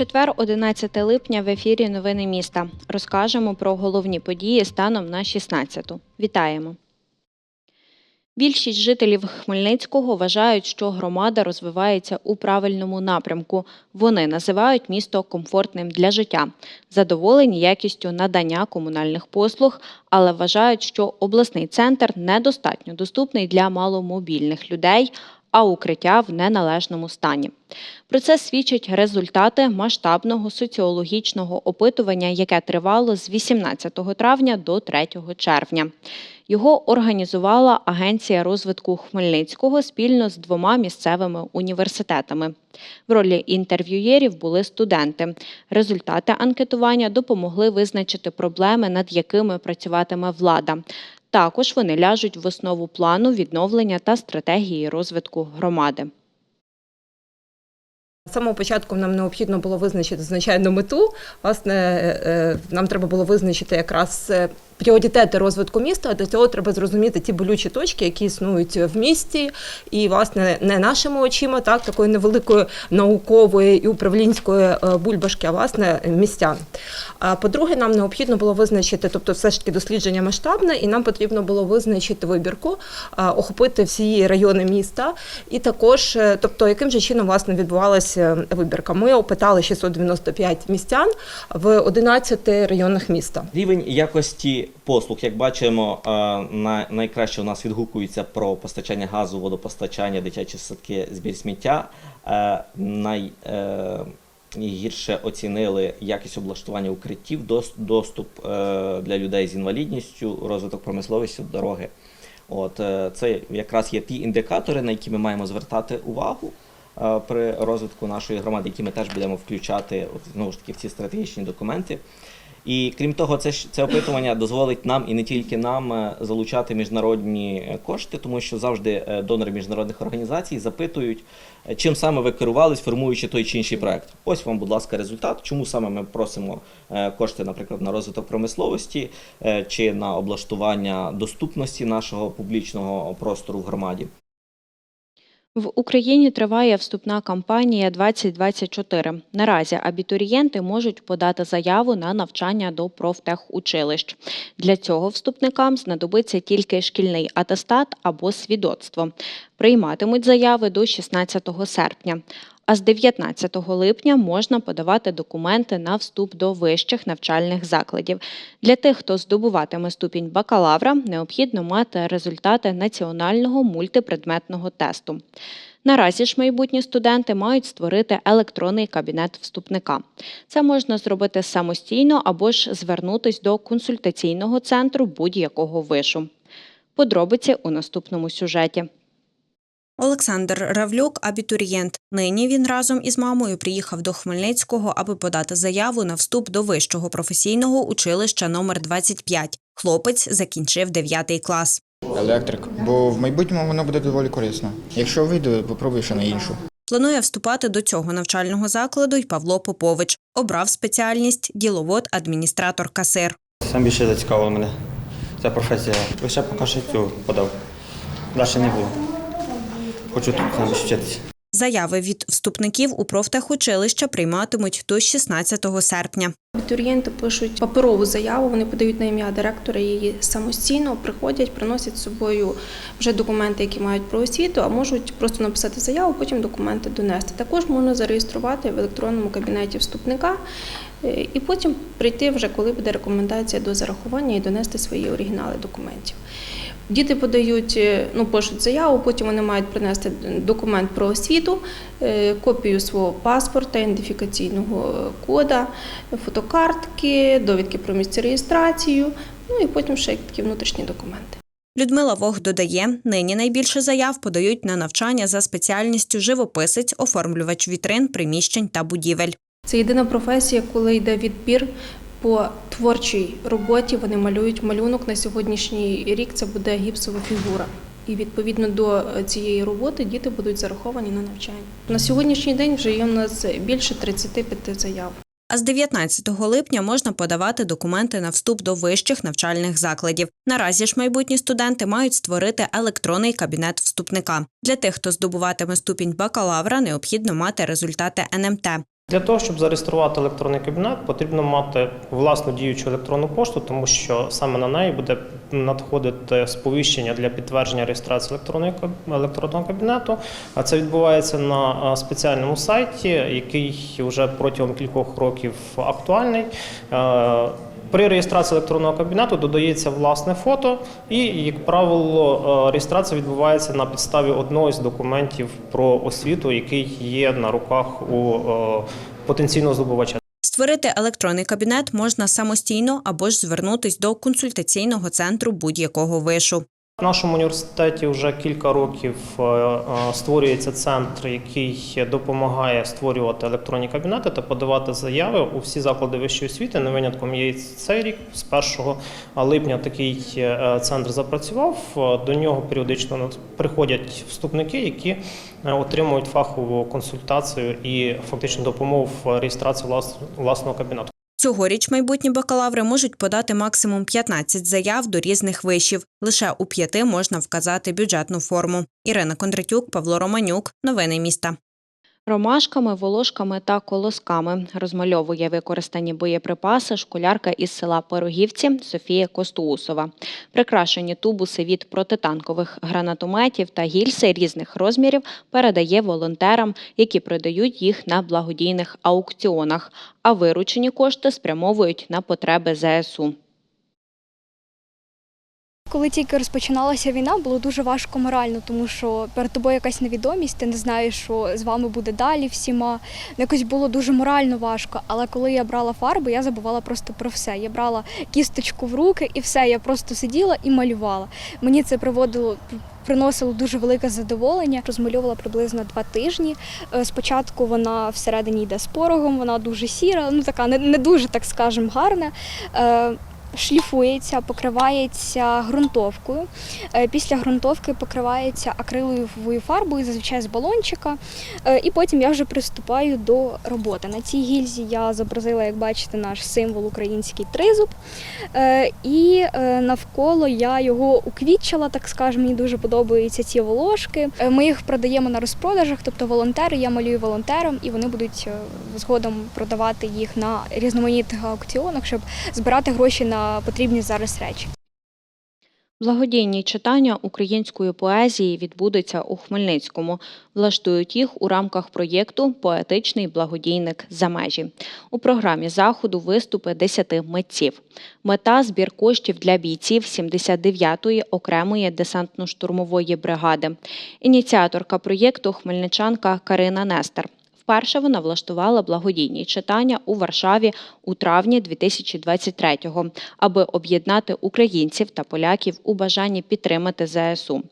Четвер, 11 липня в ефірі Новини міста. Розкажемо про головні події станом на 16-ту. Вітаємо. Більшість жителів Хмельницького вважають, що громада розвивається у правильному напрямку. Вони називають місто комфортним для життя, задоволені якістю надання комунальних послуг, але вважають, що обласний центр недостатньо доступний для маломобільних людей, а укриття в неналежному стані. Про це свідчать результати масштабного соціологічного опитування, яке тривало з 18 травня до 3 червня. Його організувала Агенція розвитку Хмельницького спільно з двома місцевими університетами. В ролі інтерв'юєрів були студенти. Результати анкетування допомогли визначити проблеми, над якими працюватиме влада. Також вони ляжуть в основу плану відновлення та стратегії розвитку громади. З самого початку нам необхідно було визначити звичайну мету. Власне, е, нам треба було визначити якраз е, пріоритети розвитку міста. Для цього треба зрозуміти ті болючі точки, які існують в місті, і власне не нашими очима, так такої невеликої наукової і управлінської е, бульбашки, а власне містян. А по-друге, нам необхідно було визначити, тобто, все ж таки дослідження масштабне, і нам потрібно було визначити вибірку, охопити всі райони міста, і також, е, тобто, яким же чином власне відбувалася вибірка. Ми опитали 695 містян в 11 районах міста. Рівень якості послуг, як бачимо, е, на- найкраще у нас відгукується про постачання газу, водопостачання, дитячі садки, збір сміття. Е, Найгірше оцінили якість облаштування укриттів, доступ е, для людей з інвалідністю, розвиток промисловості, дороги. От е, це якраз є ті індикатори, на які ми маємо звертати увагу е, при розвитку нашої громади, які ми теж будемо включати знову ж таки в ці стратегічні документи. І крім того, це це опитування дозволить нам і не тільки нам е, залучати міжнародні е, кошти, тому що завжди е, донори міжнародних організацій запитують, чим саме ви керувались, формуючи той чи інший проект. Ось вам, будь ласка, результат. Чому саме ми просимо кошти, наприклад, на розвиток промисловості чи на облаштування доступності нашого публічного простору в громаді. В Україні триває вступна кампанія 2024. Наразі абітурієнти можуть подати заяву на навчання до профтехучилищ. Для цього вступникам знадобиться тільки шкільний атестат або свідоцтво. Прийматимуть заяви до 16 серпня. А з 19 липня можна подавати документи на вступ до вищих навчальних закладів. Для тих, хто здобуватиме ступінь бакалавра, необхідно мати результати національного мультипредметного тесту. Наразі ж майбутні студенти мають створити електронний кабінет вступника. Це можна зробити самостійно або ж звернутись до консультаційного центру будь-якого вишу. Подробиці у наступному сюжеті. Олександр Равлюк абітурієнт. Нині він разом із мамою приїхав до Хмельницького, аби подати заяву на вступ до вищого професійного училища номер 25. Хлопець закінчив 9 клас. Електрик, бо в майбутньому воно буде доволі корисно. Якщо вийде, попробуй ще на іншу. Планує вступати до цього навчального закладу й Павло Попович. Обрав спеціальність діловод, адміністратор, касир. Сам більше зацікавила мене ця професія. Лише поки що цю подав. Далі не буду. Хочу тут сам. Заяви від вступників у профтехучилища прийматимуть до 16 серпня. Абітурієнти пишуть паперову заяву, вони подають на ім'я директора її самостійно, приходять, приносять з собою вже документи, які мають про освіту, а можуть просто написати заяву, потім документи донести. Також можна зареєструвати в електронному кабінеті вступника і потім прийти вже, коли буде рекомендація до зарахування і донести свої оригінали документів. Діти подають, е, ну пишуть заяву, потім вони мають принести документ про освіту, е, копію свого паспорта, ідентифікаційного кода, фотокартки, довідки про місце реєстрацію, ну і потім ще такі внутрішні документи. Людмила Вог додає, нині найбільше заяв подають на навчання за спеціальністю живописець, оформлювач вітрин, приміщень та будівель. Це єдина професія, коли йде відбір по творчій роботі. Вони малюють малюнок на сьогоднішній рік. Це буде гіпсова фігура. і відповідно до е, цієї роботи діти будуть зараховані на навчання. На сьогоднішній день вже є у нас більше 35 заяв. А з 19 липня можна подавати документи на вступ до вищих навчальних закладів. Наразі ж майбутні студенти мають створити електронний кабінет вступника. Для тих, хто здобуватиме ступінь бакалавра, необхідно мати результати НМТ. Для того, щоб зареєструвати електронний кабінет, потрібно мати власну діючу електронну пошту, тому що саме на неї буде надходити сповіщення для підтвердження реєстрації електронного кабінету. А це відбувається на е, спеціальному сайті, який вже протягом кількох років актуальний. При реєстрації електронного кабінету додається власне фото, і, як правило, е, реєстрація відбувається на підставі одного з документів про освіту, який є на руках у е, потенційного здобувача. Створити електронний кабінет можна самостійно або ж звернутись до консультаційного центру будь-якого вишу. В нашому університеті вже кілька років е, е, створюється центр, який допомагає створювати електронні кабінети та подавати заяви у всі заклади вищої освіти. Не винятком є цей рік. З 1 липня такий е, центр запрацював. До нього періодично приходять вступники, які отримують фахову консультацію і фактично допомогу в реєстрації власного кабінету. Цьогоріч майбутні бакалаври можуть подати максимум 15 заяв до різних вишів. Лише у п'яти можна вказати бюджетну форму. Ірина Кондратюк, Павло Романюк. Новини міста. Ромашками, волошками та колосками розмальовує використані боєприпаси школярка із села Пирогівці Софія Костуусова. Прикрашені тубуси від протитанкових гранатометів та гільзи різних розмірів передає волонтерам, які продають їх на благодійних аукціонах, а виручені кошти спрямовують на потреби ЗСУ. Коли тільки розпочиналася війна, було дуже важко морально, тому що перед тобою якась невідомість, ти не знаєш, що з вами буде далі всіма. Якось було дуже морально важко. Але коли я брала фарби, я забувала просто про все. Я брала кісточку в руки і все. Я просто сиділа і малювала. Мені це приводило. Приносило дуже велике задоволення. Розмальовувала приблизно два тижні. Е, Спочатку вона всередині йде з порогом, вона дуже сіра, ну така не, не дуже, так скажемо, гарна. Шліфується, покривається ґрунтовкою. Е, Після ґрунтовки покривається акриловою фарбою, зазвичай з балончика. Е, І потім я вже приступаю до роботи. На цій гільзі я зобразила, як бачите, наш символ український тризуб. Е, І навколо я його уквітчила, так скажемо, мені дуже подобаються ці волошки. Ми їх продаємо на розпродажах, тобто волонтери, я малюю волонтерам, і вони будуть згодом продавати їх на різноманітних аукціонах, щоб збирати гроші на потрібні зараз речі. Благодійні читання української поезії відбудуться у Хмельницькому. Влаштують їх у рамках проєкту Поетичний благодійник за межі. У програмі заходу виступи 10 митців. Мета збір коштів для бійців 79-ї окремої десантно-штурмової бригади. Ініціаторка проєкту хмельничанка Карина Нестер. Вперше вона влаштувала благодійні читання у Варшаві у травні 2023-го, аби об'єднати українців та поляків у бажанні підтримати ЗСУ.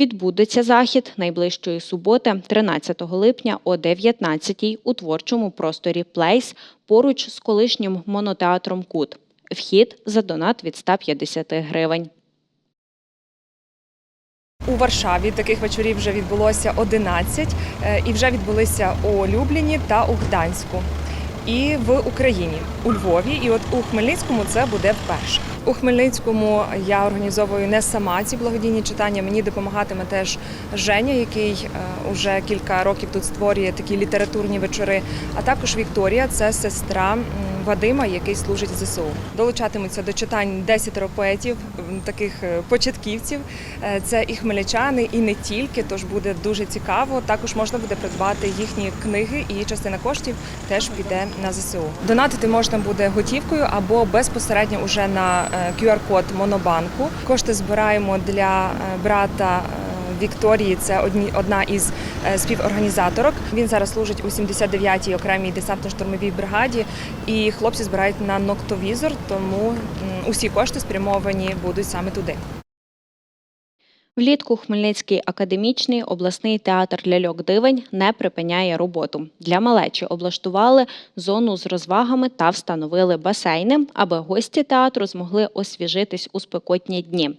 Відбудеться захід найближчої суботи, 13 липня о 19-й у творчому просторі Плейс поруч з колишнім монотеатром Кут. Вхід за донат від 150 гривень. У Варшаві таких вечорів вже відбулося 11 е, і вже відбулися у Любліні та у Гданську. І в Україні у Львові, і от у Хмельницькому це буде вперше. У Хмельницькому я організовую не сама ці благодійні читання. Мені допомагатиме теж Женя, який е, уже кілька років тут створює такі літературні вечори. А також Вікторія, це сестра Вадима, який служить в ЗСУ. Долучатимуться до читань 10 поетів, таких е, початківців. Е, Це і хмельничани, і не тільки. Тож буде дуже цікаво. Також можна буде придбати їхні книги, і частина коштів теж піде на ЗСУ. Донатити можна буде готівкою або безпосередньо уже на е, QR-код Монобанку. Кошти збираємо для брата. Вікторії це одні одна із е, співорганізаторок. Він зараз служить у 79-й окремій десантно-штурмовій бригаді, і хлопці збирають на ноктовізор, тому усі кошти спрямовані будуть саме туди. Влітку Хмельницький академічний обласний театр ляльок дивень не припиняє роботу. Для малечі облаштували зону з розвагами та встановили басейни, аби гості театру змогли освіжитись у спекотні дні.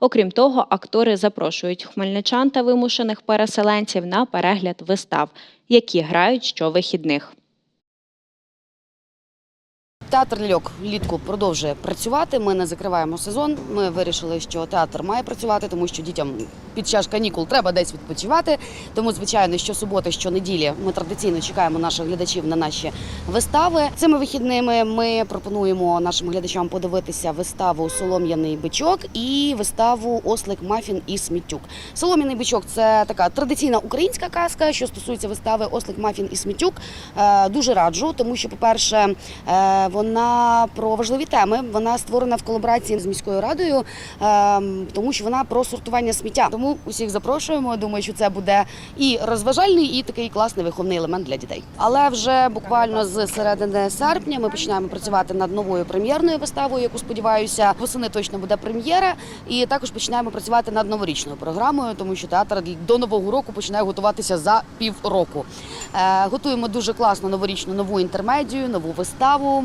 Окрім того, актори запрошують хмельничан та вимушених переселенців на перегляд вистав, які грають щовихідних. Театр ляльок влітку продовжує працювати. Ми не закриваємо сезон. Ми вирішили, що театр має працювати, тому що дітям під час канікул треба десь відпочивати. Тому, звичайно, що суботи, що неділі ми традиційно чекаємо наших глядачів на наші вистави. Цими вихідними ми пропонуємо нашим глядачам подивитися виставу Солом'яний бичок і виставу Ослик Мафін і Смітюк. Солом'яний бичок це така традиційна українська казка, що стосується вистави Ослик Мафін і Смітюк. Е, Дуже раджу, тому що, по-перше, е, вона про важливі теми. Вона створена в колаборації з міською радою, е, тому що вона про сортування сміття. Тому усіх запрошуємо. Думаю, що це буде і розважальний, і такий класний виховний елемент для дітей. Але вже буквально з середини серпня ми починаємо працювати над новою прем'єрною виставою, яку сподіваюся, восени точно буде прем'єра. І також починаємо працювати над новорічною програмою, тому що театр до нового року починає готуватися за півроку. Е, готуємо дуже класну новорічну нову інтермедію, нову виставу.